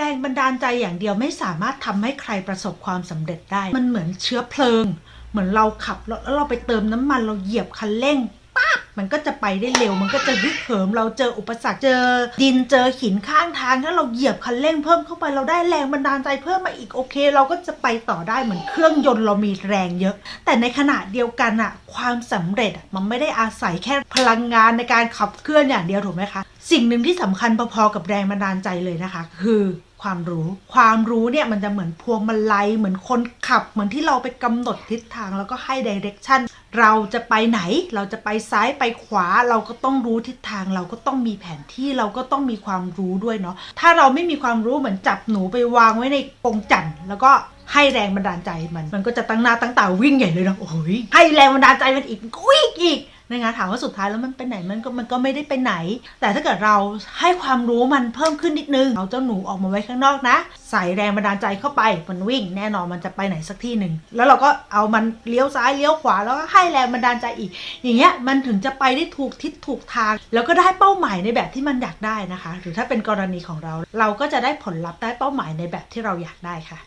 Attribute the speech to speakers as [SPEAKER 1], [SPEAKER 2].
[SPEAKER 1] แรงบันดาลใจอย่างเดียวไม่สามารถทำให้ใครประสบความสำเร็จได้ มันเหมือนเชื้อเพลิง เหมือนเราขับรถแล้วเราไปเติมน้ำมันเราเหยียบคันเร่งปั๊บมันก็จะไปได้เร็ว มันก็จะฮึกเหิม เราเจออุปสรรคเจอ ดินเจอหินข้างทาง ถ้าเราเหยียบคันเร่งเพิ่มเข้าไปเราได้แรงบันดาลใจเพิ่มมาอีกโอเค เราก็จะไปต่อได้เหมือนเครื่องยนต์เรามีแรงเยอะ แต่ในขณะเดียวกันอะความสำเร็จมันไม่ได้อาศัยแค่พลังงานในการขับเคลื่อนอย่างเดียวถูกไหมคะ สิ่งหนึ่งที่สำคัญพอๆกับแรงบันดาลใจเลยนะคะ คือ ความรู้ ความรู้เนี่ยมันจะเหมือนพวงมาลัยเหมือนคนขับ เหมือนที่เราไปกำหนดทิศทางแล้วก็ให้ดิเรกชันเราจะไปไหน เราจะไปซ้ายไปขวา เราก็ต้องรู้ทิศทาง เราก็ต้องมีแผนที่เราก็ต้องมีความรู้ด้วยเนาะถ้าเราไม่มีความรู้เหมือนจับหนูไปวางไว้ในกรงจันทร์แล้วก็ให้แรงบันดาลใจมัน มันก็จะตั้งหน้าตั้งตาวิ่งใหญ่เลยนะโอ้ยให้แรงบันดาลใจมันอีกมัน ก็วิ่งอีกนะคะถามว่าสุดท้ายแล้วมันไปไหนมันก็มันก็ไม่ได้ไปไหน แต่ถ้าเกิดเราให้ความรู้มันเพิ่มขึ้นนิดนึงเอาเจ้าหนูออกมาไว้ข้างนอกนะ ใส่แรงบันดาลใจเข้าไปมันวิ่งแน่นอนมันจะไปไหนสักที่หนึ่งแล้วเราก็เอามันเลี้ยวซ้ายเลี้ยวขวาแล้วก็ให้แรงบันดาลใจอีก อย่างเงี้ยมันถึงจะไปได้ถูกทิศถูกทาง แล้วก็ได้เป้าหมายในแบบที่มันอยากได้นะคะ หรือถ้าเป็นกรณีของเรา เราก็จะได้ผลลัพธ์ได้เป้าหมายในแบบที่เราอยากได้ค่ะ